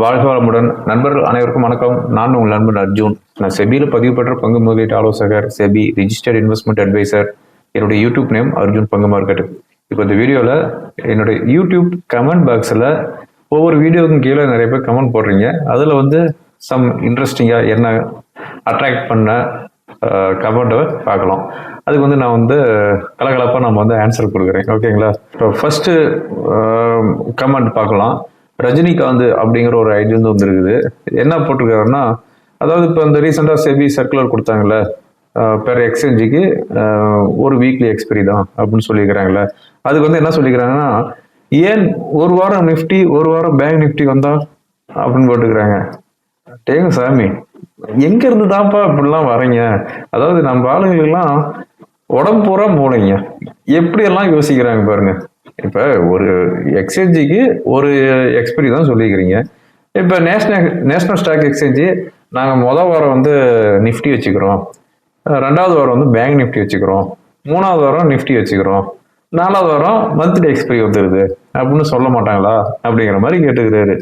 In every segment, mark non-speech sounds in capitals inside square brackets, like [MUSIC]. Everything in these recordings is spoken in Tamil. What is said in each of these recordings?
வாழ்க வளமுடன். நண்பர்கள் அனைவருக்கும் வணக்கம். நான் உங்கள் நண்பன் அர்ஜுன். நான் செபியில் பதிவு பெற்ற பங்கு முதலீட்டு ஆலோசகர் செபி ரிஜிஸ்டர்ட் இன்வெஸ்ட்மெண்ட் அட்வைசர் என்னுடைய யூடியூப் நேம் அர்ஜுன் பங்கு மார்க்கெட் இப்போ இந்த வீடியோவில் என்னுடைய யூடியூப் கமெண்ட் பாக்ஸில் ஒவ்வொரு வீடியோவுக்கும் கீழே நிறைய பேர் கமெண்ட் போடுறீங்க. அதில் வந்து சம் இன்ட்ரெஸ்டிங்காக என்ன அட்ராக்ட் பண்ண கமெண்ட்டை பார்க்கலாம். அதுக்கு வந்து நான் வந்து கலகலப்பாக நம்ம வந்து ஆன்சர் கொடுக்குறேன். ஓகேங்களா இப்போ ஃபஸ்ட்டு கமெண்ட் பார்க்கலாம். ரஜினிகாந்த் அப்படிங்கிற ஒரு ஐடியிலேருந்து வந்திருக்குது. என்ன போட்டிருக்காருன்னா அதாவது இப்போ இந்த ரீசெண்டாக செபி சர்க்குலர் கொடுத்தாங்கல்ல பெர் எக்ஸ்சேஞ்சுக்கு ஒரு வீக்லி எக்ஸ்பிரி தான் அப்படின்னு சொல்லியிருக்கிறாங்களே அதுக்கு வந்து என்ன சொல்லிக்கிறாங்கன்னா ஏன் ஒரு வாரம் நிஃப்டி ஒரு வாரம் பேங்க் நிஃப்டி வந்தா அப்படின்னு போட்டுக்கிறாங்க டேங்க சாமி எங்க இருந்து தான்ப்பா இப்படிலாம் வரீங்க அதாவது நம்ம ஆளுங்களுக்கெல்லாம் உடம்பு பூரா மூளைங்க. எப்படியெல்லாம் யோசிக்கிறாங்க பாருங்க. இப்போ ஒரு எக்ஸ்சேஞ்சுக்கு ஒரு எக்ஸ்பைரி தான் சொல்லிக்கிறீங்க இப்போ நேஷ்னல் நேஷ்னல் ஸ்டாக் எக்ஸ்சேஞ்சு நாங்கள் மொதல் வாரம் வந்து நிஃப்டி வச்சுக்கிறோம். ரெண்டாவது வாரம் வந்து பேங்க் நிஃப்டி வச்சுக்கிறோம். மூணாவது வாரம் நிஃப்டி வச்சுக்கிறோம். நாலாவது வாரம் மந்த்லி எக்ஸ்பைரி வந்துடுது அப்படின்னு சொல்ல மாட்டாங்களா? அப்படிங்கிற மாதிரி கேட்டுக்கிறாரு.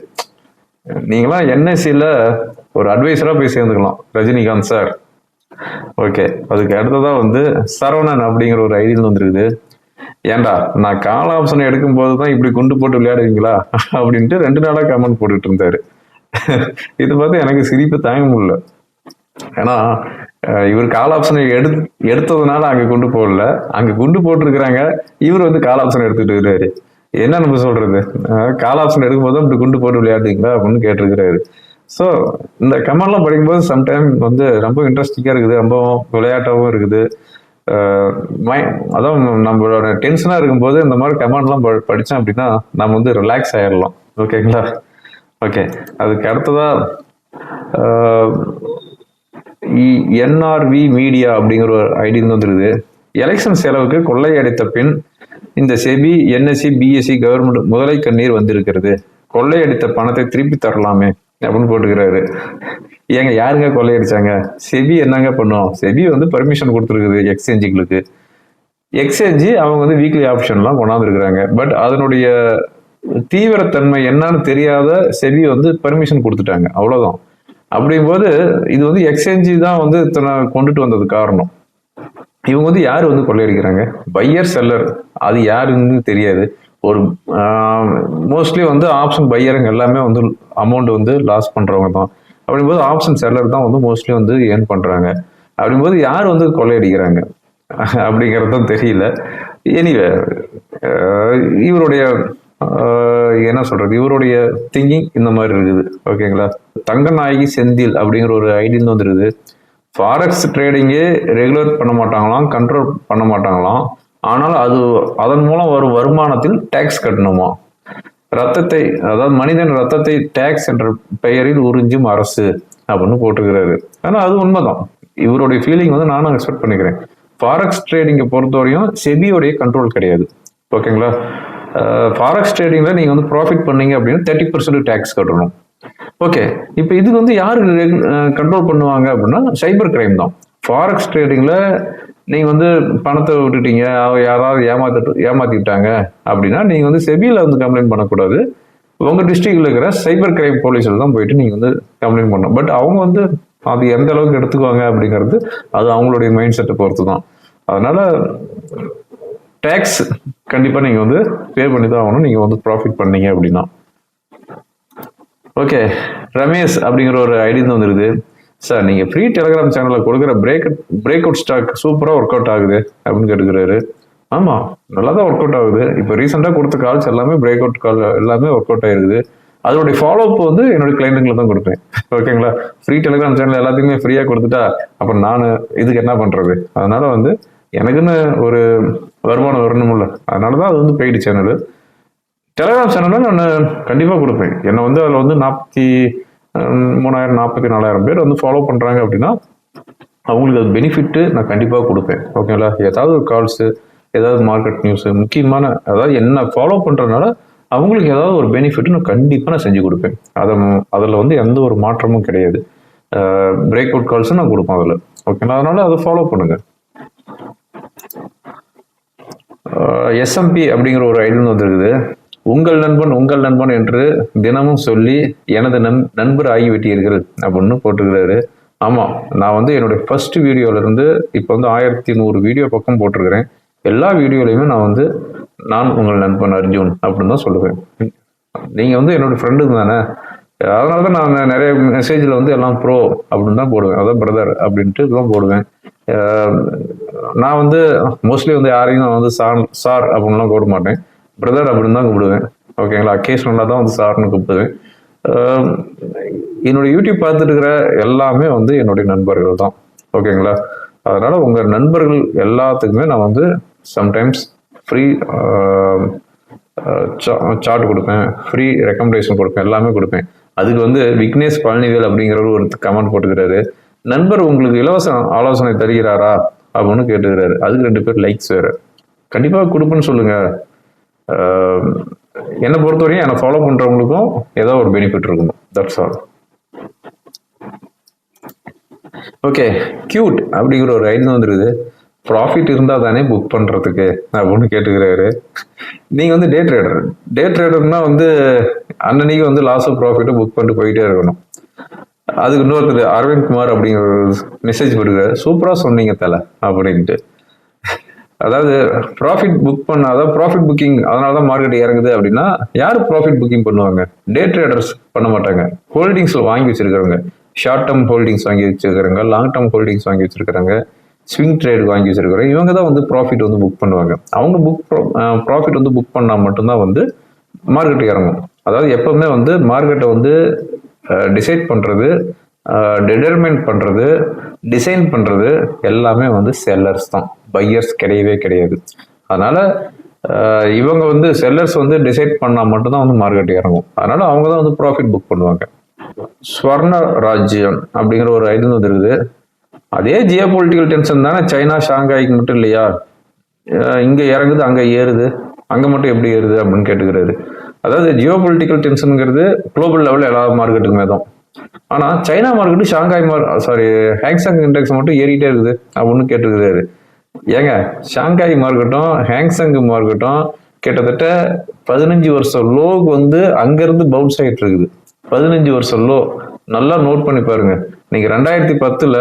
நீங்களாம் என்எஸ்சியில் ஒரு அட்வைஸராக போய் சேர்ந்துக்கலாம். ரஜினிகாந்த் சார் ஓகே அதுக்கு அடுத்ததாக வந்து சரவணன் அப்படிங்கிற ஒரு ஐடியில் வந்துருக்குது. ஏண்டா நான் கால் ஆப்ஷன் எடுக்கும் போது தான் இப்படி குண்டு போட்டு விளையாடுவீங்களா? அப்படின்ட்டு ரெண்டு நாளாக கமெண்ட் போட்டுட்டு இருந்தாரு. இது பார்த்து எனக்கு சிரிப்பு தாங்க முடியல. ஏன்னா இவர் கால் ஆப்ஷனை எடு எடுத்ததுனால அங்கே குண்டு போடல. அங்கே குண்டு போட்டிருக்கிறாங்க. இவர் வந்து கால் ஆப்ஷன் எடுத்துட்டு இருக்காரு என்ன நம்ம சொல்றது? கால் ஆப்ஷன் எடுக்கும்போது இப்படி குண்டு போட்டு விளையாடுறீங்களா அப்படின்னு கேட்டிருக்கிறாரு. ஸோ இந்த கமெண்ட்லாம் படிக்கும்போது சம்டைம் வந்து ரொம்ப இன்ட்ரெஸ்டிங்காக இருக்குது. ரொம்ப விளையாட்டாகவும் இருக்குது. அதான் நம்மளோட டென்ஷனாக இருக்கும்போது இந்த மாதிரி கமெண்ட்லாம் ப படித்தோம் அப்படின்னா நம்ம வந்து ரிலாக்ஸ் ஆயிடலாம் ஓகேங்களா ஓகே அதுக்கு அடுத்ததா என்ஆர்வி மீடியா அப்படிங்கிற ஒரு ஐடி வந்துருக்குது எலெக்ஷன் செலவுக்கு கொள்ளையடித்த பின் இந்த செபி என்எஸ்சி பிஎஸ்சி கவர்மெண்ட் முதலை கண்ணீர் வந்திருக்கிறது. கொள்ளையடித்த பணத்தை திருப்பி தரலாமே அப்படின்னு போட்டுக்கிறாரு. ஏங்க யாருங்க கொள்ளையடிச்சாங்க? செபி என்னங்க பண்ணும்? செபி வந்து பர்மிஷன் கொடுத்துருக்குது எக்ஸ்சேஞ்சுங்களுக்கு எக்ஸ்சேஞ்சு அவங்க வந்து வீக்லி ஆப்ஷன்லாம் கொண்டாந்துருக்குறாங்க. பட் அதனுடைய தீவிரத்தன்மை என்னன்னு தெரியாத செபி வந்து பர்மிஷன் கொடுத்துட்டாங்க. அவ்வளோதான் அப்படிங்கும்போது இது வந்து எக்ஸ்சேஞ்சு தான் வந்து இத்தனை கொண்டுட்டு வந்தது காரணம். இவங்க வந்து யார் வந்து கொள்ளையடிக்கிறாங்க? பையர் செல்லர் அது யாருன்னு தெரியாது. ஒரு மோஸ்ட்லி வந்து ஆப்ஷன் பையருங்க எல்லாமே வந்து அமௌண்ட் வந்து லாஸ் பண்ணுறவங்க தான் அப்படிங்கும்போது ஆப்ஷன் செல்லர் தான் வந்து மோஸ்ட்லி வந்து ஏர்ன் பண்ணுறாங்க அப்படிங்கும்போது யார் வந்து கொள்ளையடிக்கிறாங்க? [LAUGHS] அப்படிங்கிறதும் தெரியல. எனிவே இவருடைய என்ன சொல்றது? இவருடைய திங்கிங் இந்த மாதிரி இருக்குது. ஓகேங்களா தங்கநாயகி செந்தில் அப்படிங்கிற ஒரு ஐடியில் வந்துருக்குது. ஃபாரெக்ஸ் ட்ரேடிங்கே ரெகுலர் பண்ண மாட்டாங்களாம் கண்ட்ரோல் பண்ண மாட்டாங்களாம். ஆனால் அது அதன் மூலம் வரும் வருமானத்தில் டேக்ஸ் கட்டணுமா? ரத்தத்தை அதாவது மனிதன் ரத்தத்தை டேக்ஸ் என்ற பெயரில் உறிஞ்சும் அரசு அப்படின்னு போட்டிருக்கிறாரு. ஆனால் அது உண்மைதான். இவருடைய ஃபீலிங் வந்து நானும் எக்ஸ்பெக்ட் பண்ணிக்கிறேன். ஃபாரக்ஸ் ட்ரேடிங்கை பொறுத்தவரையும் செபியோடைய கண்ட்ரோல் கிடையாது. ஓகேங்களா ஃபாரக்ஸ் ட்ரேடிங்கில் நீங்கள் வந்து ப்ராஃபிட் பண்ணீங்க அப்படின்னா தேர்ட்டி பர்சன்ட் டேக்ஸ் கட்டணும். ஓகே இப்போ இதுக்கு வந்து யார் கண்ட்ரோல் பண்ணுவாங்க அப்படின்னா சைபர் கிரைம் தான். ஃபாரக்ஸ் ட்ரேடிங்கில் நீங்கள் வந்து பணத்தை விட்டுட்டீங்க அவ யாராவது ஏமாத்திட்டு ஏமாத்திட்டாங்க அப்படின்னா நீங்கள் வந்து செபியில் வந்து கம்ப்ளைண்ட் பண்ணக்கூடாது. உங்கள் டிஸ்ட்ரிக்டில் இருக்கிற சைபர் கிரைம் போலீஸில் தான் போயிட்டு நீங்கள் வந்து கம்ப்ளைண்ட் பண்ணணும். பட் அவங்க வந்து அது எந்த அளவுக்கு எடுத்துக்குவாங்க அப்படிங்கிறது அது அவங்களுடைய மைண்ட் செட்டை பொறுத்து தான் அதனால டேக்ஸ் கண்டிப்பாக நீங்கள் வந்து பே பண்ணி தான் ஆகணும். நீங்கள் வந்து ப்ராஃபிட் பண்ணீங்க அப்படின்னா. ஓகே ரமேஷ் அப்படிங்கிற ஒரு ஐடி வந்துருது சார் நீங்கள் ஃப்ரீ டெலிகிராம் சேனலில் கொடுக்குற பிரேக் பிரேக் அவுட் ஸ்டாக் சூப்பராக ஒர்க் அவுட் ஆகுது அப்படின்னு கேட்டுக்கிறாரு. ஆமாம் நல்லா தான் ஒர்க் அவுட் ஆகுது. இப்போ ரீசெண்டாக கொடுத்த கால்ஸ் எல்லாமே பிரேக் அவுட் கால் எல்லாமே ஒர்க் அவுட் ஆயிருக்குது. அதோடைய ஃபாலோ அப் வந்து என்னுடைய கிளைண்ட்டுங்களை தான் கொடுப்பேன். ஓகேங்களா ஃப்ரீ டெலிகிராம் சேனல் எல்லாத்தையுமே ஃப்ரீயாக கொடுத்துட்டா அப்புறம் நான் இதுக்கு என்ன பண்ணுறது அதனால வந்து எனக்குன்னு ஒரு வருமானம் வரணும்ல. அதனால தான் அது வந்து பெய்டு சேனல் டெலிகிராம் சேனலில் நான் கண்டிப்பாக கொடுப்பேன். என்னை வந்து அதில் வந்து நாற்பத்தி மூணாயிரம் நாற்பத்தி நாலாயிரம் பேர் வந்து ஃபாலோ பண்ணுறாங்க அப்படின்னா அவங்களுக்கு அது பெனிஃபிட்டு நான் கண்டிப்பாக கொடுப்பேன். ஓகேங்களா ஏதாவது ஒரு கால்ஸு ஏதாவது மார்க்கெட் நியூஸு முக்கியமான அதாவது என்ன ஃபாலோ பண்ணுறதுனால அவங்களுக்கு ஏதாவது ஒரு பெனிஃபிட் நான் கண்டிப்பாக நான் செஞ்சு கொடுப்பேன். அதை அதில் வந்து எந்த ஒரு மாற்றமும் கிடையாது. பிரேக் அவுட் கால்ஸும் நான் கொடுப்பேன் அதில். ஓகேங்களா அதனால அதை ஃபாலோ பண்ணுங்கள் எஸ்எம்பி அப்படிங்கிற ஒரு ஐடி வந்துருக்குது. உங்கள் நண்பன் உங்கள் நண்பன் என்று தினமும் சொல்லி எனது நண் நண்பர் ஆகிவிட்டீர்கள் அப்படின்னு போட்டிருக்கிறாரு. ஆமாம் நான் வந்து என்னுடைய ஃபர்ஸ்ட் வீடியோவிலேருந்து இப்போ வந்து ஆயிரத்தி நூறு வீடியோ பக்கம் போட்டிருக்கிறேன். எல்லா வீடியோலையுமே நான் வந்து நான் உங்கள் நண்பன் அர்ஜுன் அப்படின்னு தான் சொல்லுவேன். நீங்கள் வந்து என்னோடய ஃப்ரெண்டு தானே? அதனால தான் நான் நிறைய மெசேஜில் வந்து எல்லாம் ப்ரோ அப்படின்னு தான் போடுவேன். அதான் பிரதர் அப்படின்ட்டு இதெல்லாம் போடுவேன். நான் வந்து மோஸ்ட்லி வந்து யாரையும் நான் வந்து சார் சார் அப்படின்லாம் போட மாட்டேன். பிரதர் அப்படின்னு தான் கூப்பிடுவேன் ஓகேங்களா அக்கேஷனலாக தான் வந்து சார்னு கூப்பிடுவேன். Um, என்னுடைய யூடியூப் பார்த்துட்டு இருக்கிற எல்லாமே வந்து என்னுடைய நண்பர்கள் தான். ஓகேங்களா அதனால் உங்கள் நண்பர்கள் எல்லாத்துக்குமே நான் வந்து சம்டைம்ஸ் ஃப்ரீ சார்ட் கொடுப்பேன். ஃப்ரீ ரெக்கமெண்டேஷன் கொடுப்பேன். எல்லாமே கொடுப்பேன். அதுக்கு வந்து விக்னேஷ் பழனிவேல் அப்படிங்கிறவர் ஒரு கமெண்ட் போட்டுக்கிறாரு. நண்பர் உங்களுக்கு இலவச ஆலோசனை தருகிறாரா? அப்படின்னு கேட்டுக்கிறாரு. அதுக்கு ரெண்டு பேர் லைக்ஸ் வேறு. கண்டிப்பாக கொடுப்பேன்னு சொல்லுங்கள் என்னை பொறுத்தவரையும் என்னை ஃபாலோ பண்ணுறவங்களுக்கும் ஏதோ ஒரு பெனிஃபிட் இருக்கணும் தட்ஸ் ஆல் ஓகே கியூட் அப்படிங்கிற ஒரு ஐடியா வந்துருக்குது ப்ராஃபிட் இருந்தால் தானே புக் பண்ணுறதுக்கு அப்படின்னு கேட்டுக்கிறாரு. நீங்கள் வந்து டே ட்ரேடர் டே ட்ரேடர்னா வந்து அன்னன்னைக்கு வந்து லாஸ் ஆஃப் ப்ராஃபிட்டை புக் பண்ணிட்டு போயிட்டே இருக்கணும். அதுக்கு இன்னொருத்தர் அரவிந்த் குமார் அப்படிங்கிற ஒரு மெசேஜ் போட்டுக்கிறாரு. சூப்பராக சொன்னீங்க தலை அப்படின்ட்டு. அதாவது ப்ராஃபிட் புக் பண்ண அதாவது ப்ராஃபிட் புக்கிங் அதனால தான் மார்க்கெட் இறங்குது அப்படின்னா யார் ப்ராஃபிட் புக்கிங் பண்ணுவாங்க? டே ட்ரேடர்ஸ் பண்ண மாட்டாங்க. ஹோல்டிங்ஸில் வாங்கி வச்சிருக்கிறவங்க. ஷார்ட் டேர்ம் ஹோல்டிங்ஸ் வாங்கி வச்சிருக்கிறவங்க லாங் டேர்ம் ஹோல்டிங்ஸ் வாங்கி வச்சிருக்கிறாங்க ஸ்விங் ட்ரேட் வாங்கி வச்சிருக்கிறோம் இவங்க தான் வந்து ப்ராஃபிட் வந்து புக் பண்ணுவாங்க. அவங்க புக் ப்ராஃபிட் வந்து புக் பண்ணால் மட்டும்தான் வந்து மார்க்கெட் இறங்கும். அதாவது எப்பவுமே வந்து மார்க்கெட்டை வந்து டிசைட் பண்ணுறது டிடர்மைன் பண்ணுறது டிசைன் பண்ணுறது எல்லாமே வந்து செல்லர்ஸ் தான். பையர்ஸ் கிடையவே கிடையாது. அதனால் இவங்க வந்து செல்லர்ஸ் வந்து டிசைட் பண்ணால் மட்டும்தான் வந்து மார்க்கெட் இறங்கும். அதனால் அவங்க தான் வந்து ப்ராஃபிட் புக் பண்ணுவாங்க. ஸ்வர்ண ராஜ்யம் அப்படிங்கிற ஒரு ஐடியா வந்துருக்குது அதே ஜியோ பொலிட்டிக்கல் டென்ஷன் தானே சைனா ஷாங்காய்க்கு மட்டும் இல்லையா? இங்கே இறங்குது அங்கே ஏறுது. அங்கே மட்டும் எப்படி ஏறுது அப்படின்னு கேட்டுக்கிறாரு அதாவது ஜியோ பொலிட்டிக்கல் டென்ஷனுங்கிறது குளோபல் லெவலில் எல்லா மார்க்கெட்டுக்குமே தான். ஆனா China market Shanghai mark sorry Hang Seng index மட்டும் ஏறிட்டே இருக்குது. அப்படின்னு கேட்டிருக்கிறாரு ஏங்க ஷாங்காய் மார்க்கெட்டும் ஹேங்ஸாங் மார்க்கெட்டும் கிட்டத்தட்ட பதினஞ்சு வருஷம் லோக்கு வந்து அங்கிருந்து பவுன்ஸ் ஆகிட்டு இருக்குது. பதினஞ்சு வருஷம் லோ நல்லா நோட் பண்ணி பாருங்க. நீங்க ரெண்டாயிரத்தி பத்துல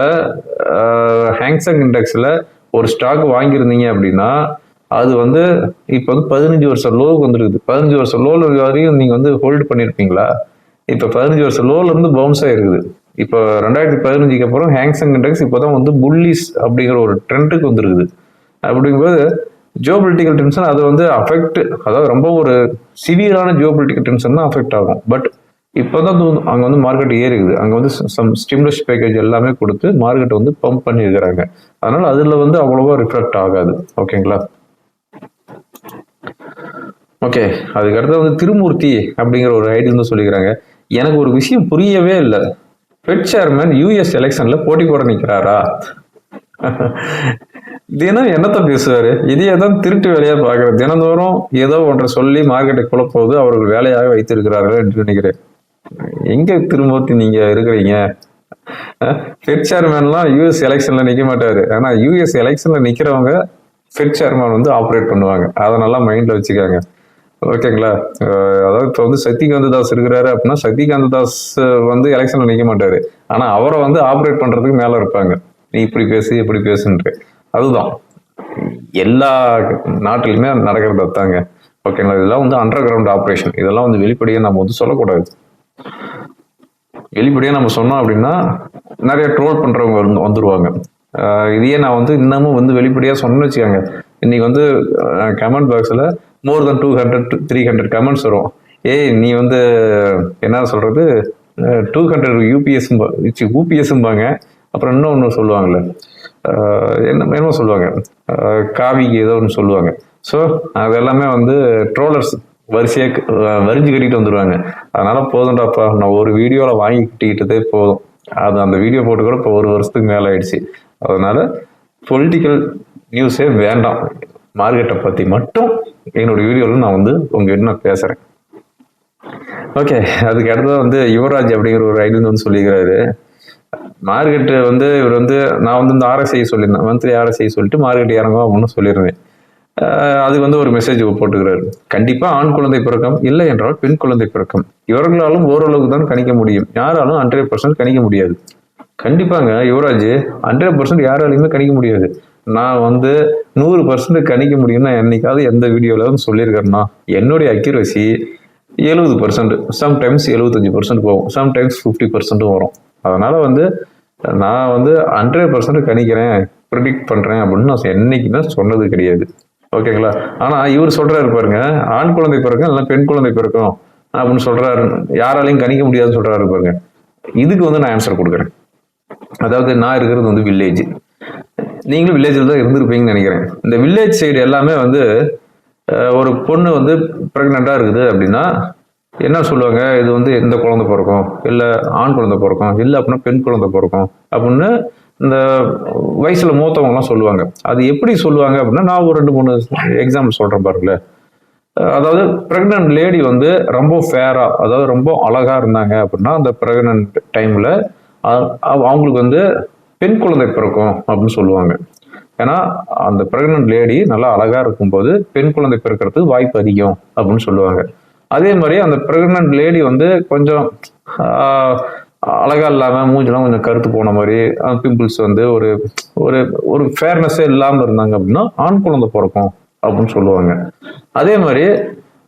ஹேங்ஸாங் இண்டெக்ஸ்ல ஒரு ஸ்டாக் வாங்கியிருந்தீங்க அப்படின்னா அது வந்து இப்போ வந்து பதினஞ்சு வருஷம் லோவுக்கு வந்துருக்குது. பதினஞ்சு வருஷம் லோல வரையும் நீங்க வந்து ஹோல்டு பண்ணியிருப்பீங்களா இப்போ பதினஞ்சு வருஷம் லோலேருந்து பவுன்ஸ் ஆகிருக்குது இப்போ ரெண்டாயிரத்தி பதினஞ்சுக்கு அப்புறம் ஹேங்ஸங் இண்டெக்ஸ் இப்போதான் வந்து புல்லிஸ் அப்படிங்கிற ஒரு ட்ரெண்டுக்கு வந்துருக்குது. அப்படிங்கும்போது ஜியோபொலிட்டிக்கல் டென்ஷன் அது வந்து அஃபெக்ட் அதாவது ரொம்ப ஒரு சிவியரான ஜியோபொலிட்டிக்கல் டென்ஷன் தான் அஃபெக்ட் ஆகும். பட் இப்போ தான் அங்கே வந்து மார்க்கெட் ஏறிக்குது. அங்கே வந்து சம் ஸ்டிம்லஸ் பேக்கேஜ் எல்லாமே கொடுத்து மார்க்கெட்டை வந்து பம்ப் பண்ணியிருக்கிறாங்க. அதனால் அதில் வந்து அவ்வளோவா ரிஃப்ளெக்ட் ஆகாது. ஓகேங்களா ஓகே அதுக்கடுத்து வந்து திருமூர்த்தி அப்படிங்கிற ஒரு ஐடியில் வந்து சொல்லிக்கிறாங்க. எனக்கு ஒரு விஷயம் புரியவே இல்லை. ஃபெட் சேர்மேன் யூஎஸ் எலெக்ஷன்ல போட்டி போட நிற்கிறாரா தினம் என்னத்தை பேசுவாரு? இதையே தான் திருட்டு வேலையா பார்க்குறேன். தினந்தோறும் ஏதோ ஒன்றை சொல்லி மார்க்கெட்டை குழப்போது அவர்கள் வேலையாக வைத்திருக்கிறார்கள் என்று நினைக்கிறேன். எங்க திருமூர்த்தி நீங்க இருக்கிறீங்க? ஃபெட் சேர்மேன்லாம் யூஎஸ் எலெக்ஷன்ல நிக்க மாட்டாரு. ஆனா யூஎஸ் எலெக்ஷன்ல நிக்கிறவங்க ஃபெட் சேர்மேன் வந்து ஆப்ரேட் பண்ணுவாங்க. அதை நல்லா மைண்ட்ல வச்சுக்காங்க. ஓகேங்களா? அதாவது இப்போ வந்து சக்திகாந்த தாஸ் இருக்கிறாரு அப்படின்னா சக்திகாந்த தாஸ் வந்து எலெக்ஷன்ல நிற்க மாட்டாரு. ஆனா அவரை வந்து ஆப்ரேட் பண்றதுக்கு மேல இருப்பாங்க. நீ இப்படி பேசு இப்படி பேசுன்ட்டு. அதுதான். எல்லா நாட்டிலுமே நடக்கிறது தாங்க ஓகேங்களா? இதெல்லாம் வந்து அண்டர் கிரவுண்ட் ஆப்ரேஷன் இதெல்லாம் வந்து வெளிப்படையாக நம்ம வந்து சொல்லக்கூடாது. வெளிப்படையாக நம்ம சொன்னோம் அப்படின்னா நிறைய ட்ரோல் பண்ணுறவங்க வந்து வந்துடுவாங்க இதையே நான் வந்து இன்னமும் வந்து வெளிப்படையாக சொன்னேன்னு வச்சுக்கோங்க. இன்னைக்கு வந்து கமெண்ட் பாக்ஸில் more then two hundred three hundred comments வரும். ஏய் நீ வந்து என்ன சொல்கிறது டூ ஹண்ட்ரட் யூபிஎஸ் யூபிஎஸ்ம்பாங்க அப்புறம் இன்னும் ஒன்று சொல்லுவாங்கள்ல என்ன என்னமோ சொல்லுவாங்க. காவிக்கு ஏதோ ஒன்று சொல்லுவாங்க. ஸோ அது எல்லாமே வந்து ட்ரோலர்ஸ் வரிசையாக வரிஞ்சு கட்டிட்டு வந்துடுவாங்க அதனால் போதும்டாப்பா நான் ஒரு வீடியோவில் வாங்கி கட்டிக்கிட்டதே போதும். அது அந்த வீடியோ போட்டு கூட இப்போ ஒரு வருஷத்துக்கு மேலே ஆயிடுச்சு. அதனால் பொலிட்டிக்கல் நியூஸே வேண்டாம். மார்க்கெட்டை பற்றி மட்டும் என்னுடைய வீடியோவில் நான் வந்து உங்ககிட்ட நான் பேசுகிறேன் ஓகே அதுக்கு அடுத்தது வந்து யுவராஜ் அப்படிங்கிற ஒரு ஐடி வந்து சொல்லிக்கிறாரு. மார்க்கெட்டு வந்து இவர் வந்து நான் வந்து இந்த ஆர்எஸ்ஐ சொல்லியிருந்தேன் மந்த்லி ஆர்எஸ்ஐ சொல்லிட்டு மார்க்கெட் இறங்கும் அப்படின்னு சொல்லியிருந்தேன் அது வந்து ஒரு மெசேஜ் போட்டுக்கிறாரு. கண்டிப்பாக ஆண் குழந்தை பிறக்கம் இல்லை என்றால் பெண் குழந்தை பிறக்கம். இவர்களாலும் ஓரளவுக்கு தான் கணிக்க முடியும். யாராலும் ஹண்ட்ரட் பர்சன்ட் கணிக்க முடியாது. கண்டிப்பாங்க யுவராஜ். ஹண்ட்ரட் பர்சன்ட் யாராலையுமே கணிக்க முடியாது. நான் வந்து நூறு பர்சன்ட் கணிக்க முடியும்னா என்னைக்காவது எந்த வீடியோவிலும் சொல்லியிருக்கேன்னா என்னுடைய அக்யூரசி எழுபது பர்சன்ட் சம்டைம்ஸ் எழுபத்தஞ்சு பர்சன்ட் போகும் சம்டைம்ஸ் ஃபிஃப்டி பர்சன்ட்டும் வரும். அதனால் வந்து நான் வந்து ஹண்ட்ரட் பர்சன்ட் கணிக்கிறேன் ப்ரிடிக்ட் பண்ணுறேன் அப்படின்னு நான் என்னைக்குமே சொன்னது கிடையாது. ஓகேங்களா? ஆனால் இவர் சொல்கிறாரு பாருங்க ஆண் குழந்தை பிறக்கும் இல்லை பெண் குழந்தை பிறக்கும் அப்படின்னு சொல்கிறாரு யாராலையும் கணிக்க முடியாதுன்னு சொல்கிறாரு பாருங்க. இதுக்கு வந்து நான் ஆன்சர் கொடுக்குறேன். அதாவது நான் இருக்கிறது வந்து வில்லேஜ் நீங்களும் வில்லேஜில் தான் இருந்திருப்பீங்கன்னு நினைக்கிறேன். இந்த வில்லேஜ் சைடு எல்லாமே வந்து ஒரு பொண்ணு வந்து ப்ரெக்னெண்ட்டாக இருக்குது அப்படின்னா என்ன சொல்லுவாங்க? இது வந்து எந்த குழந்தை பிறக்கும்? இல்லை ஆண் குழந்தை பிறக்கும்? இல்லை அப்படின்னா பெண் குழந்தை பிறக்கும்? அப்படின்னு இந்த வயசில் மூத்தவங்கலாம் சொல்லுவாங்க. அது எப்படி சொல்லுவாங்க அப்படின்னா நான் ஒரு ரெண்டு மூணு எக்ஸாம்பிள் சொல்கிறேன் பாருங்களேன். அதாவது ப்ரெக்னென்ட் லேடி வந்து ரொம்ப ஃபேராக அதாவது ரொம்ப அழகாக இருந்தாங்க அப்படின்னா அந்த ப்ரெக்னென்ட் டைமில் அவங்களுக்கு வந்து பெண் குழந்தை பிறக்கும் அப்படின்னு சொல்லுவாங்க. ஏன்னா அந்த பிரெக்னன்ட் லேடி நல்லா அழகா இருக்கும்போது பெண் குழந்தை பிறக்கிறதுக்கு வாய்ப்பு அதிகம் அப்படின்னு சொல்லுவாங்க. அதே மாதிரி அந்த பிரெக்னன்ட் லேடி வந்து கொஞ்சம் அழகா இல்லாம மூஞ்செல்லாம் கொஞ்சம் கருத்து போன மாதிரி பிம்பிள்ஸ் வந்து ஒரு ஒரு ஒரு ஃபேர்னஸே இல்லாம இருந்தாங்க அப்படின்னா ஆண் குழந்தை பிறக்கும் அப்படின்னு சொல்லுவாங்க. அதே மாதிரி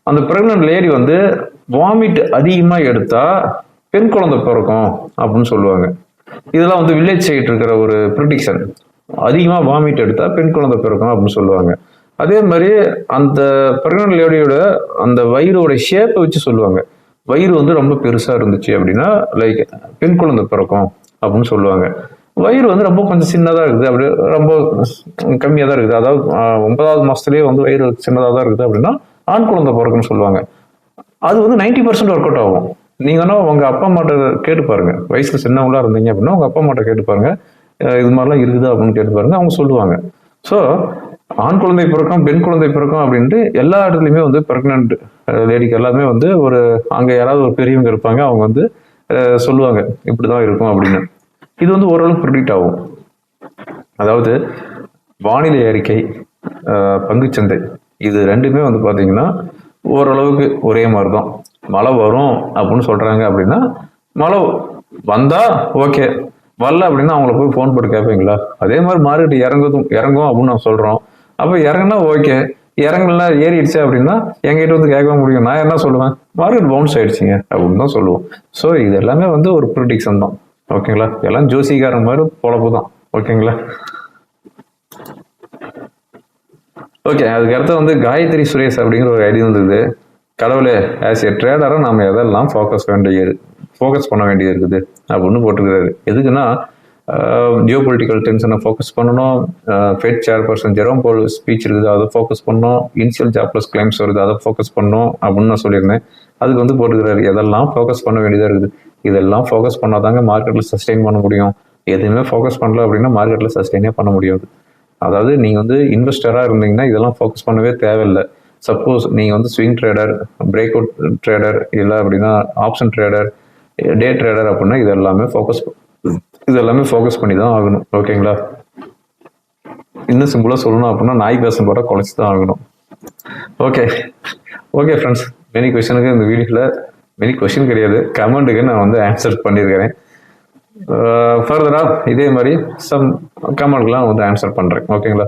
அந்த பிரெக்னன்ட் லேடி வந்து வாமிட் அதிகமா எடுத்தா பெண் குழந்தை பிறக்கும் அப்படின்னு சொல்லுவாங்க. இதெல்லாம் வந்து வில்லேஜ் சைடு இருக்கிற ஒரு ப்ரிடிக்ஷன் அதிகமாக வாமிட் எடுத்தால் பெண் குழந்தை பிறக்கும் அப்படின்னு சொல்லுவாங்க. அதே மாதிரி அந்த பிரெக்னன்ட் லேடியோட அந்த வயிறோட ஷேப்பை வச்சு சொல்லுவாங்க. வயிறு வந்து ரொம்ப பெருசாக இருந்துச்சு அப்படின்னா லைக் பெண் குழந்தை பிறக்கும் அப்படின்னு சொல்லுவாங்க. வயிறு வந்து ரொம்ப கொஞ்சம் சின்னதாக இருக்குது. அப்படி ரொம்ப கம்மியாக தான் இருக்குது. அதாவது ஒன்பதாவது மாதத்துலேயே வந்து வயிறு சின்னதாக தான் இருக்குது அப்படின்னா ஆண் குழந்தை பிறக்கும்னு சொல்லுவாங்க. அது வந்து நைன்டி பர்சன்ட் ஒர்க் அவுட் ஆகும். நீங்கள் வேணால் உங்கள் அப்பா அம்மாட்ட கேட்டு பாருங்க. வயசில் சின்னவங்களா இருந்தீங்க அப்படின்னா உங்கள் அப்பா அம்மாட்ட கேட்டு பாருங்க. இது மாதிரிலாம் இருக்குதா அப்படின்னு கேட்டு பாருங்க. அவங்க சொல்லுவாங்க. ஸோ ஆண் குழந்தை பிறக்கும் பெண் குழந்தை பிறக்கும் அப்படின்ட்டு எல்லா இடத்துலையுமே வந்து பிரெக்னன்ட் லேடிக்கு எல்லாமே வந்து ஒரு அங்கே யாராவது ஒரு பெரியவங்க இருப்பாங்க. அவங்க வந்து சொல்லுவாங்க. இப்படி தான் இருக்கும் அப்படின்னு. இது வந்து ஓரளவுக்கு ப்ரிடிக்ட் ஆகும். அதாவது வானிலை அறிக்கை பங்குச்சந்தை. இது ரெண்டுமே வந்து பார்த்தீங்கன்னா ஓரளவுக்கு ஒரே மாதிரி தான் மழை வரும் அப்படின்னு சொல்றாங்க அப்படின்னா மழை வந்தா ஓகே வரல அப்படின்னா அவங்கள போய் ஃபோன் போட்டு கேட்பீங்களா? அதே மாதிரி மார்க்கெட் இறங்குதும் இறங்கும் அப்படின்னு நான் சொல்கிறோம் அப்போ இறங்குனா ஓகே இறங்கலாம் ஏறிடுச்சு அப்படின்னா எங்கிட்ட வந்து கேட்க முடியும். நான் என்ன சொல்லுவேன்? மார்க்கெட் பவுன்ஸ் ஆயிடுச்சுங்க அப்படின்னு தான் சொல்லுவோம். ஸோ இது எல்லாமே வந்து ஒரு ப்ரிடிக்ஷன் தான். ஓகேங்களா எல்லாம் ஜோசிக்காரன் மாதிரி பொழப்பு தான். ஓகேங்களா ஓகே அதுக்கடுத்து வந்து காயத்ரி சுரேஷ் அப்படிங்கிற ஒரு ஐடி வந்துருது கடவுளே ஆஸ் ஏ ட்ரேடராக நம்ம எதெல்லாம் ஃபோக்கஸ் வேண்டிய ஃபோக்கஸ் பண்ண வேண்டியது இருக்குது அப்படின்னு போட்டிருக்கிறாரு. எதுக்குன்னா ஜியோ பொலிட்டிக்கல் டென்ஷனை ஃபோக்கஸ் பண்ணணும். Fed chairperson Jerome Powell speech இருக்குது அதை ஃபோக்கஸ் பண்ணணும். இனிஷியல் ஜாப்லஸ் கிளைம்ஸ் வருது அதை ஃபோக்கஸ் பண்ணணும் அப்படின்னு நான் சொல்லியிருந்தேன். அதுக்கு வந்து போட்டுக்கிறாரு எதெல்லாம் ஃபோக்கஸ் பண்ண வேண்டியதாக இருக்குது? இதெல்லாம் ஃபோக்கஸ் பண்ணாதாங்க மார்க்கெட்டில் சஸ்டெயின் பண்ண முடியும். எதுவுமே ஃபோக்கஸ் பண்ணல அப்படின்னா மார்க்கெட்டில் சஸ்டெயினே பண்ண முடியாது. அதாவது நீங்கள் வந்து இன்வெஸ்டராக இருந்தீங்கன்னா இதெல்லாம் ஃபோக்கஸ் பண்ணவே தேவையில்லை. சப்போஸ் நீங்கள் வந்து swing trader break out trader இல்லை அப்படின்னா ஆப்ஷன் ட்ரேடர் டே ட்ரேடர் அப்படின்னா இது எல்லாமே ஃபோக்கஸ் இது எல்லாமே ஃபோக்கஸ் பண்ணி தான் ஆகணும் ஓகேங்களா இன்னும் சிம்பிளாக சொல்லணும் அப்படின்னா நாய் பேசம் போட குறைச்சி தான் ஆகணும் ஓகே ஓகே ஃப்ரெண்ட்ஸ் மெனி கொஷனுக்கு இந்த வீடியோவில் மெனி கொஷின் கிடையாது. கமெண்ட்டுக்கு நான் வந்து ஆன்சர் பண்ணியிருக்கிறேன் ஃபர்தராக uh, இதே மாதிரி சம் கமெண்ட்லாம் வந்து ஆன்சர் பண்ணுறேன் ஓகேங்களா